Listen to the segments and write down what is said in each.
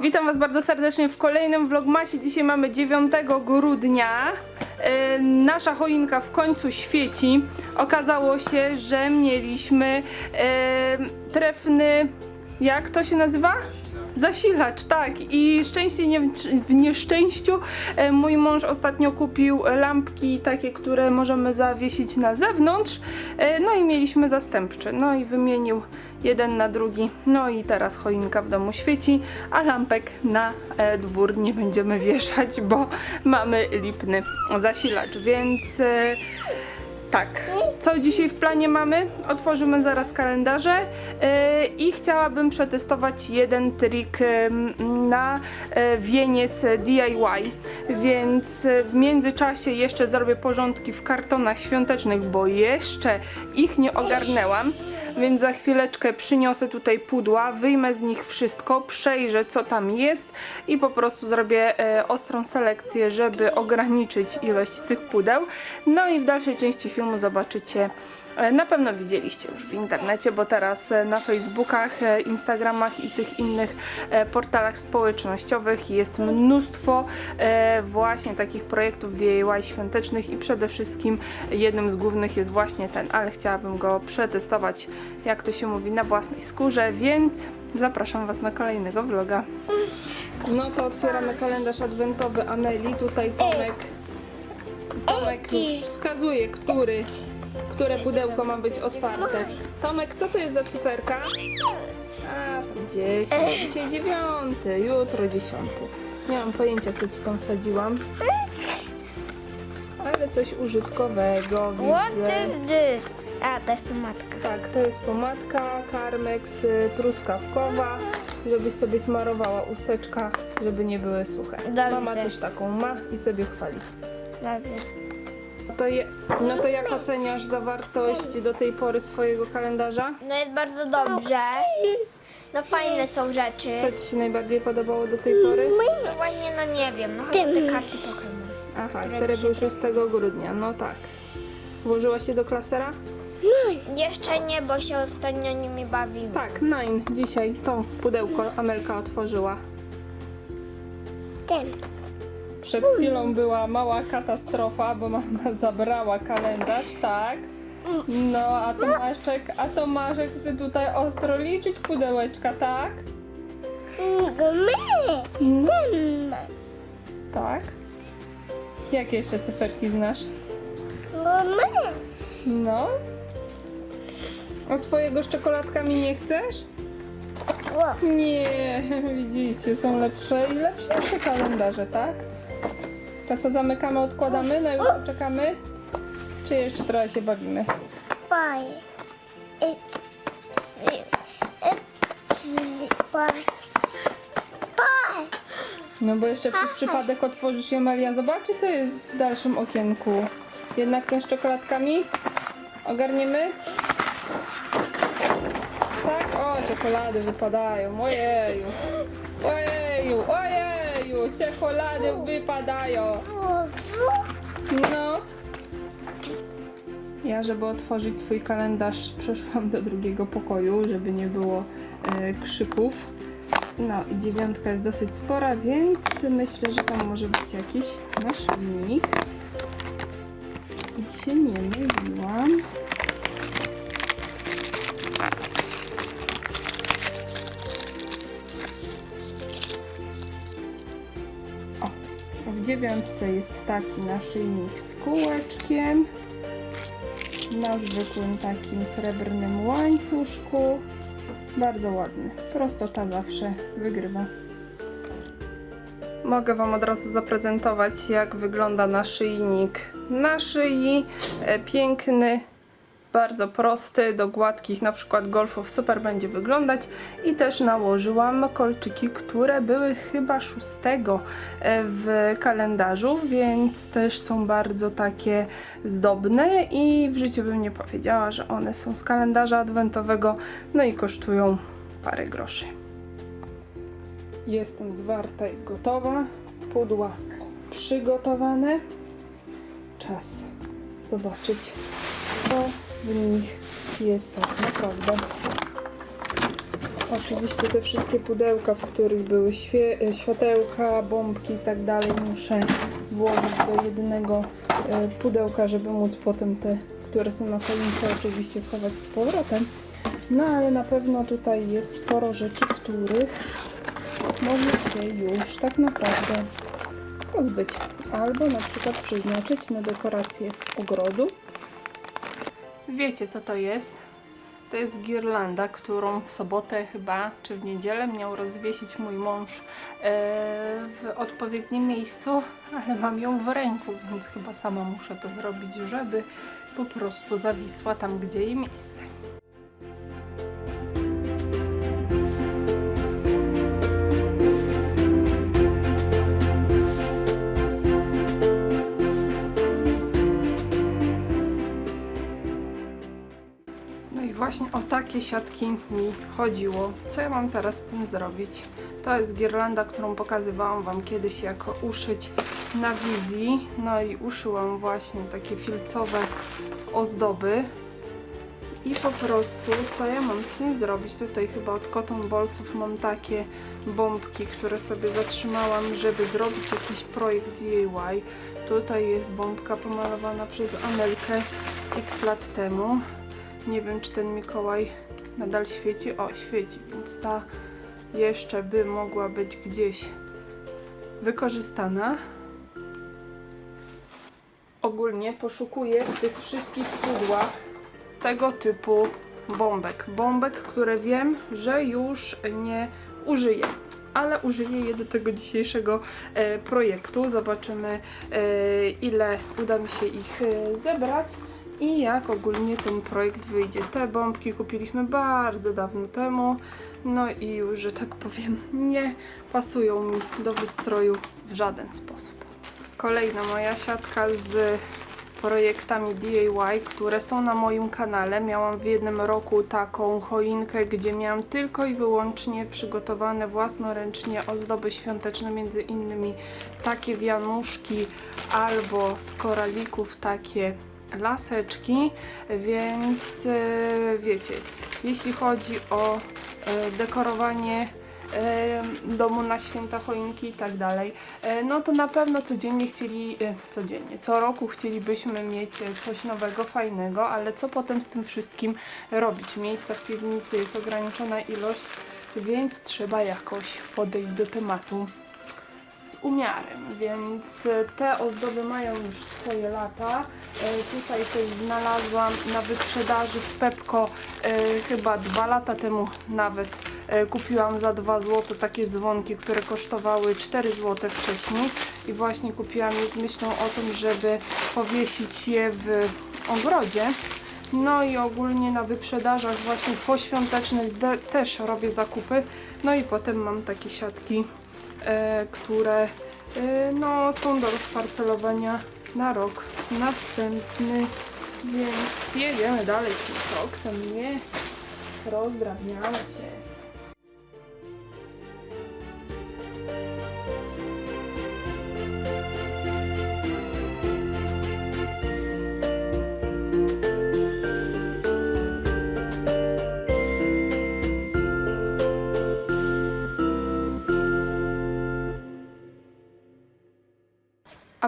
Witam Was bardzo serdecznie w kolejnym vlogmasie. Dzisiaj mamy 9 grudnia. E, Nasza choinka w końcu świeci. Okazało się, że mieliśmy e, trefny. Jak to się nazywa? Zasilacz, tak. I szczęście nie, w nieszczęściu e, mój mąż ostatnio kupił lampki takie, które możemy zawiesić na zewnątrz. No i mieliśmy zastępcze. No i wymienił jeden na drugi. No i teraz choinka w domu świeci, a lampek na e, dwór nie będziemy wieszać, bo mamy lipny zasilacz, więc e, tak. Co dzisiaj w planie mamy? Otworzymy zaraz kalendarze e, i chciałabym przetestować jeden trik em, na e, wieniec DIY, więc w międzyczasie jeszcze zrobię porządki w kartonach świątecznych, bo jeszcze ich nie ogarnęłam. Więc za chwileczkę przyniosę tutaj pudła, wyjmę z nich wszystko, przejrzę co tam jest i po prostu zrobię e, ostrą selekcję, żeby ograniczyć ilość tych pudeł. No i w dalszej części filmu zobaczycie. E, Na pewno widzieliście już w internecie, bo teraz e, na Facebookach, e, Instagramach i tych innych portalach społecznościowych jest mnóstwo właśnie takich projektów DIY świątecznych i przede wszystkim jednym z głównych jest właśnie ten, ale chciałabym go przetestować, jak to się mówi, na własnej skórze, więc zapraszam Was na kolejnego vloga. No to otwieramy kalendarz adwentowy Ameli. Tutaj Tomek, Tomek już wskazuje, który, które pudełko ma być otwarte. Tomek, co to jest za cyferka? A, tam 10, dzisiaj 9, jutro 10. Nie mam pojęcia, co Ci tam wsadziłam. Ale coś użytkowego What widzę. is this? A, to jest pomadka. Tak, to jest pomadka Carmex y, truskawkowa, żebyś sobie smarowała usteczka, żeby nie były suche. Dobrze. Mama też taką ma i sobie chwali. Dobrze. No to, je, no to jak oceniasz zawartość do tej pory swojego kalendarza? No jest bardzo dobrze. No fajne są rzeczy. Co Ci się najbardziej podobało do tej pory? No właśnie, no nie wiem, no chyba te karty Pokémon. Aha, które były 6 grudnia, no tak. Włożyłaś się do klasera? Jeszcze nie, bo się ostatnio nimi bawiłam. Tak, Nine. Dzisiaj to pudełko Amelka otworzyła. Ten. Przed chwilą była mała katastrofa, bo mama zabrała kalendarz, tak? No, a Tomaszek, a Tomaszek chce tutaj ostro liczyć pudełeczka, tak? No, tak. Jakie jeszcze cyferki znasz? No. A swojego z czekoladkami nie chcesz? Nie, widzicie, są lepsze i lepsze, lepsze kalendarze, tak? To co, zamykamy, odkładamy, na jutro czekamy? Czy jeszcze trochę się bawimy? No bo jeszcze przez przypadek otworzysz je, Maria zobaczy, co jest w dalszym okienku. Jednak ten z czekoladkami ogarniemy? Tak? O, czekolady wypadają. Ojeju. Ojeju, ojeju, czekolady wypadają. No. Ja, żeby otworzyć swój kalendarz, przeszłam do drugiego pokoju, żeby nie było e, krzyków. No i dziewiątka jest dosyć spora, więc myślę, że tam może być jakiś naszyjnik. I się nie myliłam. W dziewiątce jest taki naszyjnik z kółeczkiem na zwykłym takim srebrnym łańcuszku. Bardzo ładny. Prostota zawsze wygrywa. Mogę Wam od razu zaprezentować, jak wygląda naszyjnik na szyi. E, Piękny, bardzo prosty, do gładkich na przykład golfów super będzie wyglądać. I też nałożyłam kolczyki, które były chyba 6 e, w kalendarzu, więc też są bardzo takie zdobne i w życiu bym nie powiedziała, że one są z kalendarza adwentowego, no i kosztują parę groszy. Jestem zwarta i gotowa. Pudła przygotowane. Czas zobaczyć, co w nich jest tak naprawdę. Oczywiście te wszystkie pudełka, w których były e, światełka, bombki i tak dalej, muszę włożyć do jednego e, pudełka, żeby móc potem te, które są na choince, oczywiście schować z powrotem. No ale na pewno tutaj jest sporo rzeczy, których możecie już tak naprawdę pozbyć. Albo na przykład przeznaczyć na dekorację ogrodu. Wiecie co to jest? To jest girlanda, którą w sobotę chyba, czy w niedzielę miał rozwiesić mój mąż e, w odpowiednim miejscu, ale mam ją w ręku, więc chyba sama muszę to zrobić, żeby po prostu zawisła tam, gdzie jej miejsce. Właśnie o takie siatki mi chodziło. Co ja mam teraz z tym zrobić? To jest girlanda, którą pokazywałam Wam kiedyś jako uszyć na wizji. No i uszyłam właśnie takie filcowe ozdoby. I po prostu, co ja mam z tym zrobić? Tutaj chyba od Cotton Ballsów mam takie bombki, które sobie zatrzymałam, żeby zrobić jakiś projekt DIY. Tutaj jest bombka pomalowana przez Amelkę x lat temu. Nie wiem, czy ten Mikołaj nadal świeci. O, świeci, więc ta jeszcze by mogła być gdzieś wykorzystana. Ogólnie poszukuję w tych wszystkich pudłach tego typu bombek. Bombek, które wiem, że już nie użyję. Ale użyję je do tego dzisiejszego e, projektu. Zobaczymy, e, ile uda mi się ich e, zebrać i jak ogólnie ten projekt wyjdzie. Te bombki kupiliśmy bardzo dawno temu, no i już, że tak powiem, nie pasują mi do wystroju w żaden sposób. Kolejna moja siatka z projektami DIY, które są na moim kanale. Miałam w jednym roku taką choinkę, gdzie miałam tylko i wyłącznie przygotowane własnoręcznie ozdoby świąteczne, między innymi takie wianuszki albo z koralików takie laseczki, więc e, wiecie, jeśli chodzi o e, dekorowanie e, domu na święta, choinki i tak dalej, no to na pewno codziennie chcieli, codziennie, co roku chcielibyśmy mieć coś nowego, fajnego, ale co potem z tym wszystkim robić? Miejsca w piwnicy jest ograniczona ilość, więc trzeba jakoś podejść do tematu z umiarem, więc te ozdoby mają już swoje lata. E, Tutaj też znalazłam na wyprzedaży w Pepko e, chyba dwa lata temu nawet e, kupiłam za 2 zł takie dzwonki, które kosztowały 4 zł wcześniej i właśnie kupiłam je z myślą o tym, żeby powiesić je w ogrodzie. No i ogólnie na wyprzedażach właśnie poświątecznych też robię zakupy. No i potem mam takie siatki które e, no, są do rozparcelowania na rok następny. Więc jedziemy dalej z tym koksem, nie rozdrabniamy się.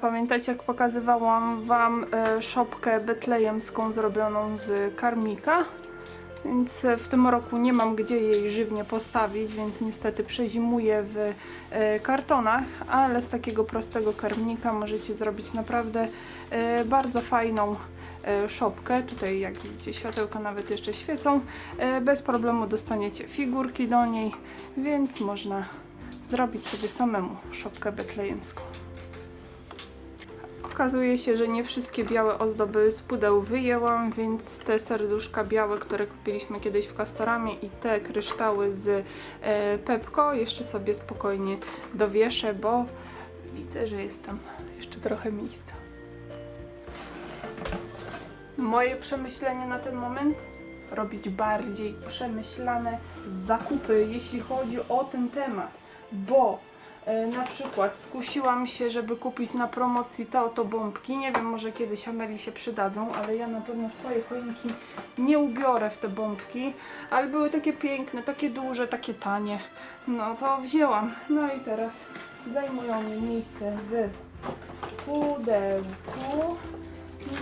Pamiętacie, jak pokazywałam Wam e, szopkę betlejemską zrobioną z karmika? Więc e, w tym roku nie mam gdzie jej żywnie postawić, więc niestety przezimuję w e, kartonach, ale z takiego prostego karmnika możecie zrobić naprawdę bardzo fajną szopkę. Tutaj jak widzicie światełka nawet jeszcze świecą. Bez problemu dostaniecie figurki do niej, więc można zrobić sobie samemu szopkę betlejemską. Okazuje się, że nie wszystkie białe ozdoby z pudeł wyjęłam, więc te serduszka białe, które kupiliśmy kiedyś w Castoramie i te kryształy z e, Pepko jeszcze sobie spokojnie dowieszę, bo widzę, że jest tam jeszcze trochę miejsca. Moje przemyślenie na ten moment? Robić bardziej przemyślane zakupy, jeśli chodzi o ten temat, bo Na przykład skusiłam się, żeby kupić na promocji te oto bombki. Nie wiem, może kiedyś Ameli się przydadzą, ale ja na pewno swoje choinki nie ubiorę w te bombki. Ale były takie piękne, takie duże, takie tanie. No to wzięłam. No i teraz zajmują mi miejsce w pudełku.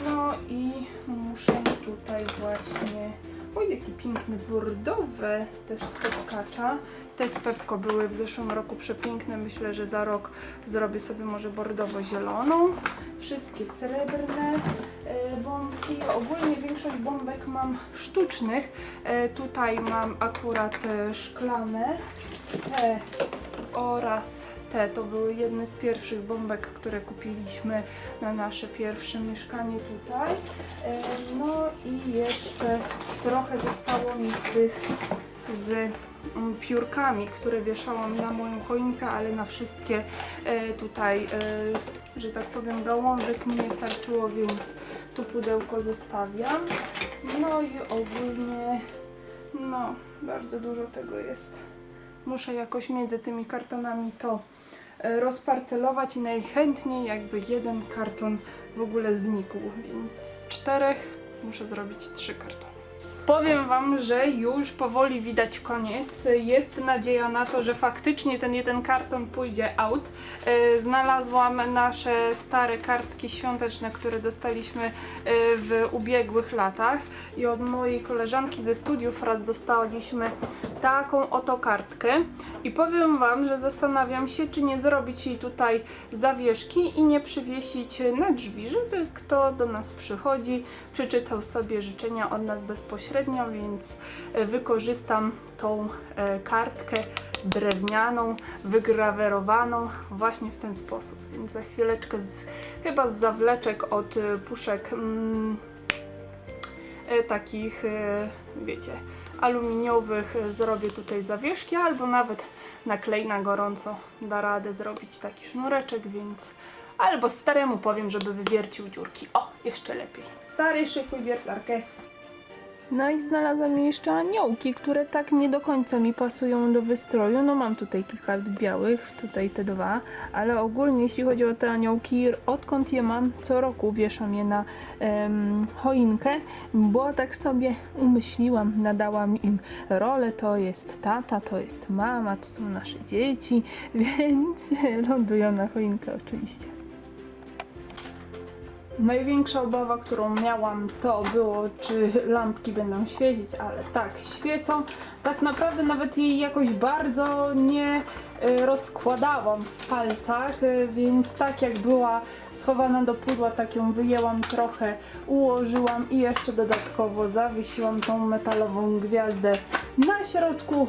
No i muszę tutaj właśnie. Oj, jaki piękny bordowe też z Pepkacza. Te z Pepko były w zeszłym roku przepiękne. Myślę, że za rok zrobię sobie może bordowo-zieloną. Wszystkie srebrne e, bombki. Ogólnie większość bombek mam sztucznych. E, tutaj mam akurat e, szklane. Te oraz te to były jedne z pierwszych bombek, które kupiliśmy na nasze pierwsze mieszkanie tutaj. No i jeszcze trochę zostało mi tych z mm, piórkami, które wieszałam na moją choinkę, ale na wszystkie e, tutaj, e, że tak powiem, gałązek mi nie starczyło, więc tu pudełko zostawiam. No i ogólnie, no, bardzo dużo tego jest muszę jakoś między tymi kartonami to rozparcelować i najchętniej jakby jeden karton w ogóle znikł, więc z czterech muszę zrobić trzy kartony. Powiem Wam, że już powoli widać koniec. Jest nadzieja na to, że faktycznie ten jeden karton pójdzie out. E, Znalazłam nasze stare kartki świąteczne, które dostaliśmy e, w ubiegłych latach i od mojej koleżanki ze studiów raz dostaliśmy taką oto kartkę i powiem Wam, że zastanawiam się, czy nie zrobić jej tutaj zawieszki i nie przywiesić na drzwi, żeby kto do nas przychodzi, przeczytał sobie życzenia od nas bezpośrednio, więc e, wykorzystam tą e, kartkę drewnianą, wygrawerowaną właśnie w ten sposób. Więc za chwileczkę z, chyba z zawleczek od e, puszek mm, takich, wiecie, aluminiowych e, zrobię tutaj zawieszki, albo nawet na klej na gorąco da radę zrobić taki sznureczek, więc albo staremu powiem, żeby wywiercił dziurki. O, jeszcze lepiej. Stary, szykuj wiertarkę. No i znalazłam jeszcze aniołki, które tak nie do końca mi pasują do wystroju. No mam tutaj kilka białych, tutaj te dwa, ale ogólnie jeśli chodzi o te aniołki, odkąd je mam, co roku wieszam je na em, choinkę, bo tak sobie umyśliłam, nadałam im rolę, to jest tata, to jest mama, to są nasze dzieci, więc lądują na choinkę oczywiście. Największa obawa, którą miałam, to było, czy lampki będą świecić, ale tak, świecą. Tak naprawdę nawet jej jakoś bardzo nie y, rozkładałam w palcach, y, więc tak jak była schowana do pudła, tak ją wyjęłam trochę, ułożyłam i jeszcze dodatkowo zawiesiłam tą metalową gwiazdę na środku.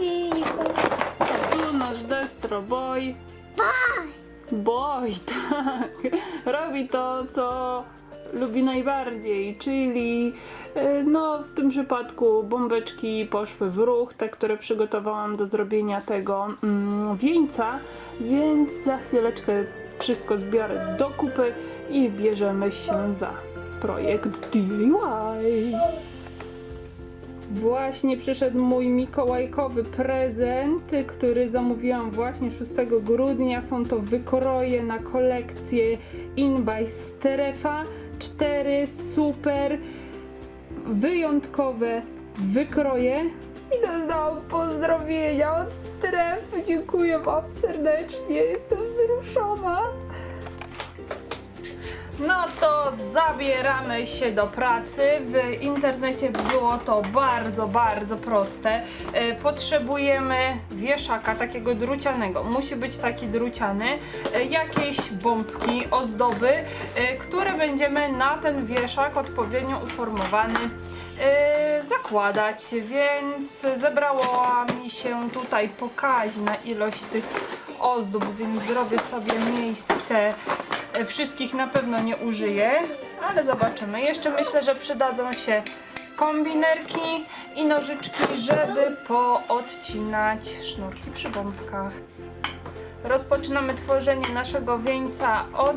I Tu nasz Destro Boy. Boy, tak. Robi to, co lubi najbardziej, czyli e, no w tym przypadku bombeczki poszły w ruch, te, które przygotowałam do zrobienia tego mm, wieńca, więc za chwileczkę wszystko zbiorę do kupy i bierzemy się za projekt DIY. Właśnie przyszedł mój mikołajkowy prezent, który zamówiłam właśnie 6 grudnia. Są to wykroje na kolekcję In by Strefa. Cztery super wyjątkowe wykroje. I dostałam pozdrowienia od strefy. Dziękuję Wam serdecznie. Jestem wzruszona. No to zabieramy się do pracy. W internecie było to bardzo, bardzo proste. E, Potrzebujemy wieszaka takiego drucianego. Musi być taki druciany. E, Jakieś bombki, ozdoby, e, które będziemy na ten wieszak odpowiednio uformowany zakładać, więc zebrała mi się tutaj pokaźna ilość tych ozdób, więc zrobię sobie miejsce. E, Wszystkich na pewno nie użyję, ale zobaczymy. Jeszcze myślę, że przydadzą się kombinerki i nożyczki, żeby poodcinać sznurki przy bombkach. Rozpoczynamy tworzenie naszego wieńca od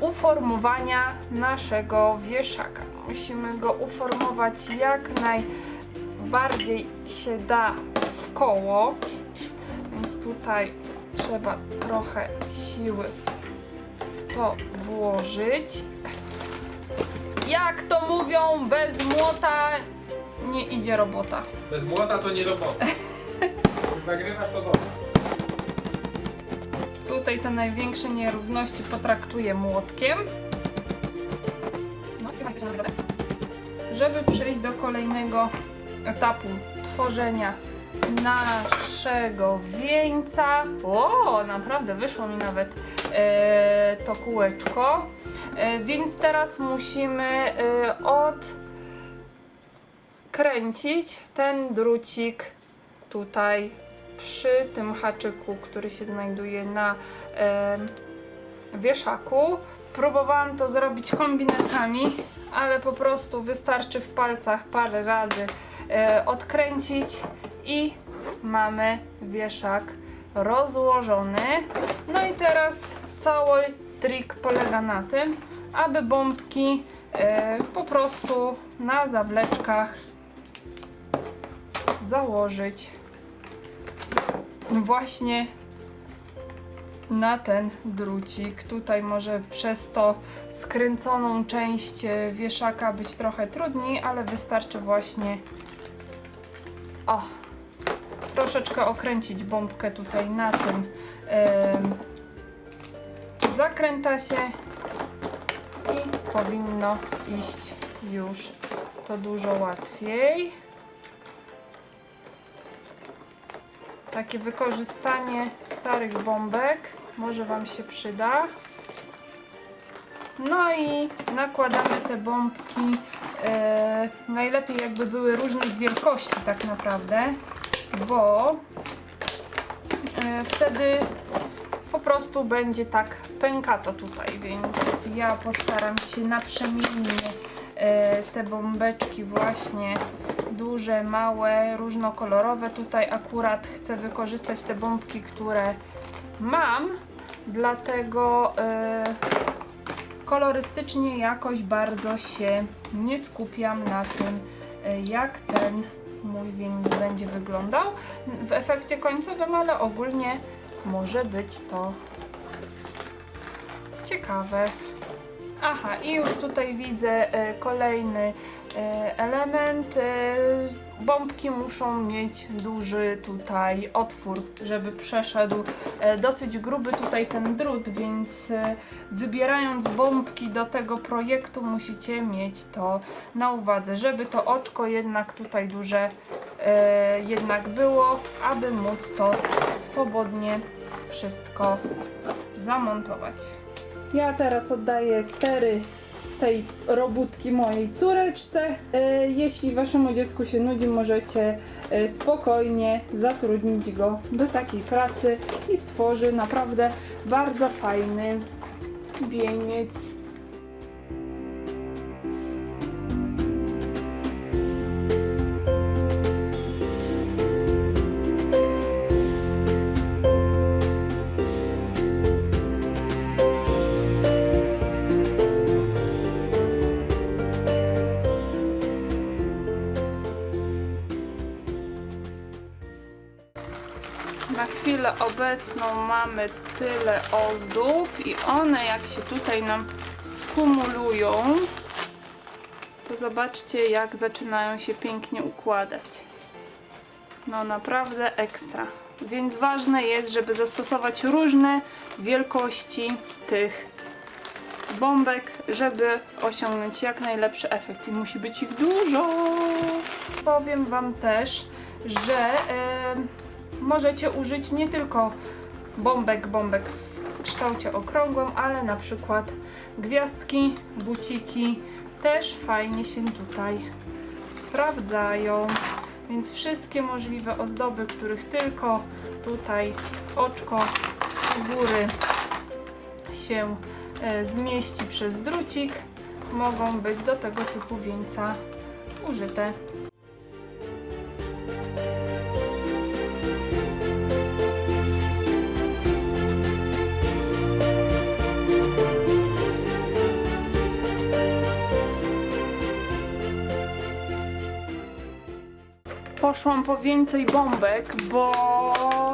uformowania naszego wieszaka. Musimy go uformować jak najbardziej się da w koło. Więc tutaj trzeba trochę siły w to włożyć. Jak to mówią, bez młota nie idzie robota. Bez młota to nie robota. Już nagrywasz to dobrze. Tutaj te największe nierówności potraktuję młotkiem. No, chyba. Żeby przejść do kolejnego etapu tworzenia naszego wieńca. O, naprawdę wyszło mi nawet e, to kółeczko. E, więc teraz musimy e, odkręcić ten drucik tutaj przy tym haczyku, który się znajduje na em, wieszaku. Próbowałam to zrobić kombinatami, ale po prostu wystarczy w palcach parę razy e, odkręcić i mamy wieszak rozłożony. No i teraz cały trik polega na tym, aby bombki e, po prostu na zawleczkach założyć właśnie na ten drucik. Tutaj może przez to skręconą część e, wieszaka być trochę trudniej, ale wystarczy właśnie o, troszeczkę okręcić bombkę tutaj na tym zakręta się i powinno iść już to dużo łatwiej. Takie wykorzystanie starych bombek może Wam się przyda. No i nakładamy te bombki. E, najlepiej jakby były różnych wielkości tak naprawdę, bo e, wtedy po prostu będzie tak pękato tutaj, więc ja postaram się naprzemiennie te bombeczki właśnie duże, małe, różnokolorowe. Tutaj akurat chcę wykorzystać te bombki, które mam, dlatego e, kolorystycznie jakoś bardzo się nie skupiam na tym, e, jak ten mój wieniec będzie wyglądał w efekcie końcowym, ale ogólnie może być to ciekawe. Aha, i już tutaj widzę e, kolejny e, element. E, bombki muszą mieć duży tutaj otwór, żeby przeszedł dosyć gruby tutaj ten drut, więc wybierając bombki do tego projektu musicie mieć to na uwadze, żeby to oczko jednak tutaj duże jednak było, aby móc to swobodnie wszystko zamontować. Ja teraz oddaję stery tej robótki mojej córeczce. E, Jeśli waszemu dziecku się nudzi, możecie e, spokojnie zatrudnić go do takiej pracy i stworzy naprawdę bardzo fajny wieniec. Obecną mamy tyle ozdób i one jak się tutaj nam skumulują, to zobaczcie jak zaczynają się pięknie układać. No naprawdę ekstra. Więc ważne jest, żeby zastosować różne wielkości tych bombek, żeby osiągnąć jak najlepszy efekt. I musi być ich dużo. Powiem Wam też, że em, możecie użyć nie tylko bombek, bombek w kształcie okrągłym, ale na przykład gwiazdki, buciki też fajnie się tutaj sprawdzają. Więc wszystkie możliwe ozdoby, których tylko tutaj oczko u góry się e, zmieści przez drucik, mogą być do tego typu wieńca użyte. Poszłam po więcej bombek, bo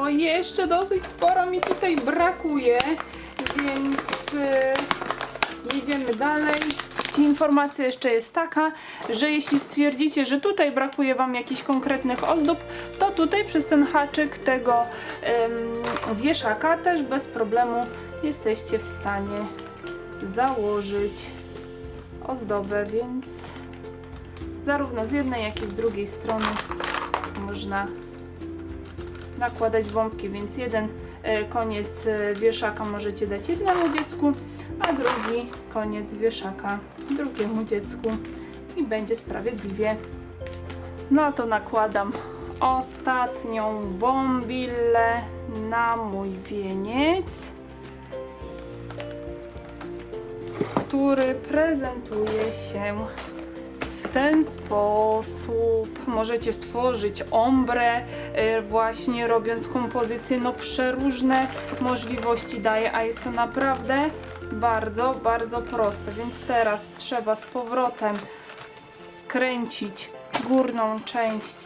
jeszcze dosyć sporo mi tutaj brakuje, więc e, jedziemy dalej. Informacja jeszcze jest taka, że jeśli stwierdzicie, że tutaj brakuje Wam jakichś konkretnych ozdób, to tutaj przez ten haczyk tego wieszaka też bez problemu jesteście w stanie założyć ozdobę, więc zarówno z jednej, jak i z drugiej strony można nakładać bombki, więc jeden e, koniec e, wieszaka możecie dać jednemu dziecku, a drugi koniec wieszaka drugiemu dziecku i będzie sprawiedliwie. No to nakładam ostatnią bombillę na mój wieniec, który prezentuje się ten sposób możecie stworzyć ombre, właśnie robiąc kompozycję, no przeróżne możliwości daje, a jest to naprawdę bardzo, bardzo proste, więc teraz trzeba z powrotem skręcić górną część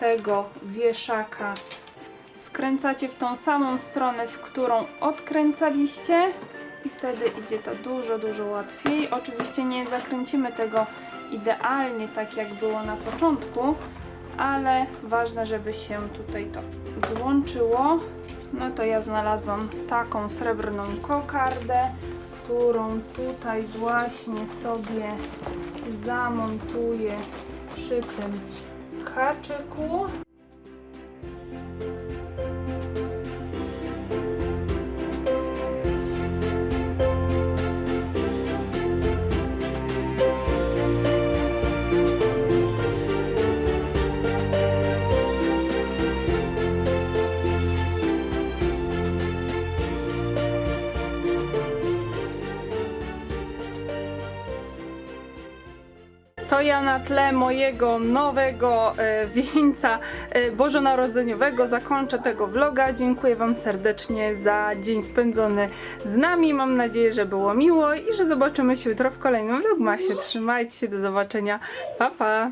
tego wieszaka. Skręcacie w tą samą stronę, w którą odkręcaliście i wtedy idzie to dużo, dużo łatwiej. Oczywiście nie zakręcimy tego idealnie tak jak było na początku, ale ważne, żeby się tutaj to złączyło. No to ja znalazłam taką srebrną kokardę, którą tutaj właśnie sobie zamontuję przy tym haczyku. Ja na tle mojego nowego e, wieńca e, bożonarodzeniowego zakończę tego vloga. Dziękuję Wam serdecznie za dzień spędzony z nami. Mam nadzieję, że było miło i że zobaczymy się jutro w kolejnym vlogmasie. Trzymajcie się, do zobaczenia. Pa, pa!